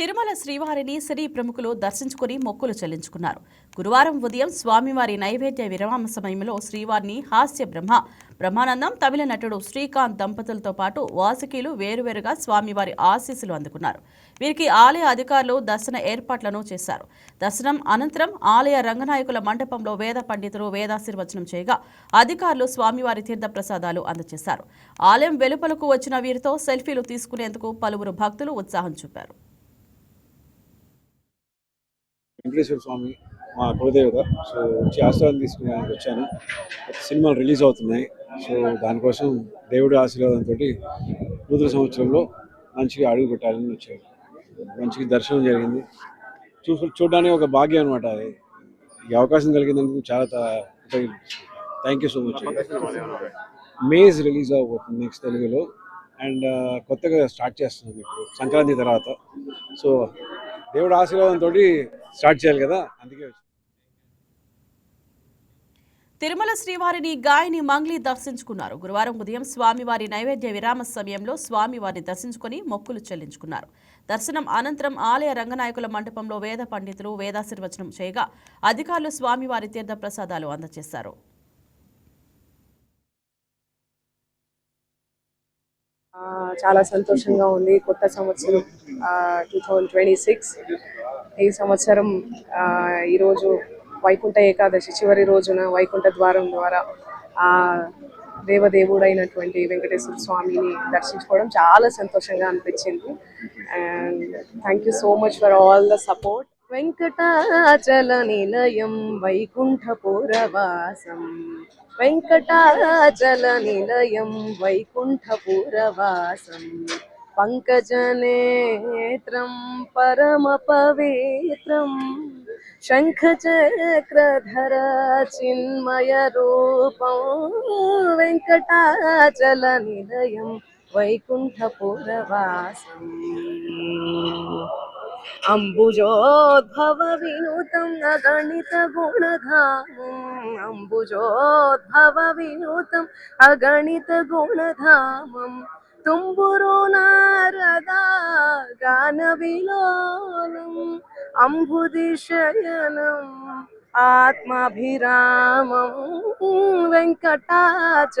తిరుమల శ్రీవారిని సినీ ప్రముఖులు దర్శించుకుని మొక్కులు చెల్లించుకున్నారు. గురువారం ఉదయం స్వామివారి నైవేద్య విరామ సమయంలో శ్రీవారిని హాస్య బ్రహ్మ బ్రహ్మానందం తమిళ నటుడు శ్రీకాంత్ దంపతులతో పాటు వాసుకీలు వేరువేరుగా స్వామివారి ఆశీస్సులు అందుకున్నారు. వీరికి ఆలయ అధికారులు దర్శన ఏర్పాట్లను చేశారు. దర్శనం అనంతరం ఆలయ రంగనాయకుల మండపంలో వేద పండితులు వేదాశీర్వచనం చేయగా అధికారులు స్వామివారి తీర్థ ప్రసాదాలు అందజేశారు ఆలయం వెలుపలకు వచ్చిన వీరితో సెల్ఫీలు తీసుకునేందుకు పలువురు భక్తులు ఉత్సాహం చూపారు. వెంకటేశ్వర స్వామి మా కులదేవత. సో వచ్చి ఆశీర్వాదం తీసుకునేందుకు వచ్చాను. సినిమాలు రిలీజ్ అవుతున్నాయి. సో దానికోసం దేవుడి ఆశీర్వాదంతో నూతన సంవత్సరంలో మంచిగా అడుగు పెట్టాలని వచ్చాను మంచిగా దర్శనం జరిగింది. చూ చూడడానికి ఒక భాగ్యం అనమాట అది. ఈ అవకాశం కలిగినందుకు చాలా thank you so much. Maze release అవబోతుంది నెక్స్ట్ తెలుగులో. అండ్ కొత్తగా స్టార్ట్ చేస్తున్నాం ఇప్పుడు సంక్రాంతి తర్వాత. సో దేవుడు ఆశీర్వాదంతో స్టార్ట్ చేయాలి కదా? అందుకే తిరుమల శ్రీవారిని గాయని మంగ్లీ దర్శించుకున్నారు. గురువారం ఉదయం స్వామివారి నైవేద్య విరామ సమయంలో స్వామివారిని దర్శించుకుని మొక్కులు చెల్లించుకున్నారు. దర్శనం అనంతరం ఆలయ రంగనాయకుల మండపంలో వేద పండితులు వేదాశీర్వచనం చేయగా అధికారులు స్వామివారి తీర్థ ప్రసాదాలు అందజేశారు. చాలా సంతోషంగా ఉంది. కొత్త సంవత్సరం టూ థౌజండ్ ట్వంటీ సిక్స్ ఈ సంవత్సరం ఆ, ఈరోజు వైకుంఠ ఏకాదశి చివరి రోజున వైకుంఠ ద్వారం ద్వారా దేవదేవుడైనటువంటి వెంకటేశ్వర స్వామిని దర్శించుకోవడం చాలా సంతోషంగా అనిపించింది. And thank you so much for all the support. Venkatachala నిలయం వైకుంఠపురవాసం వెంకటాచల నిలయం వైకుంఠపురవాసం పంకజనేత్రం పరమ పవిత్రం శంఖచక్రధర చిన్మయ अम्बुजोद्भव न गणितगुणधामम् अम्बुजोद्भवविनूतम् अगणितगुणधामम् तुम्बुरो नारदा गानविलोलम् अम्बुदिशयनम् आत्माभिरामं वेङ्कटाचलनिलयम्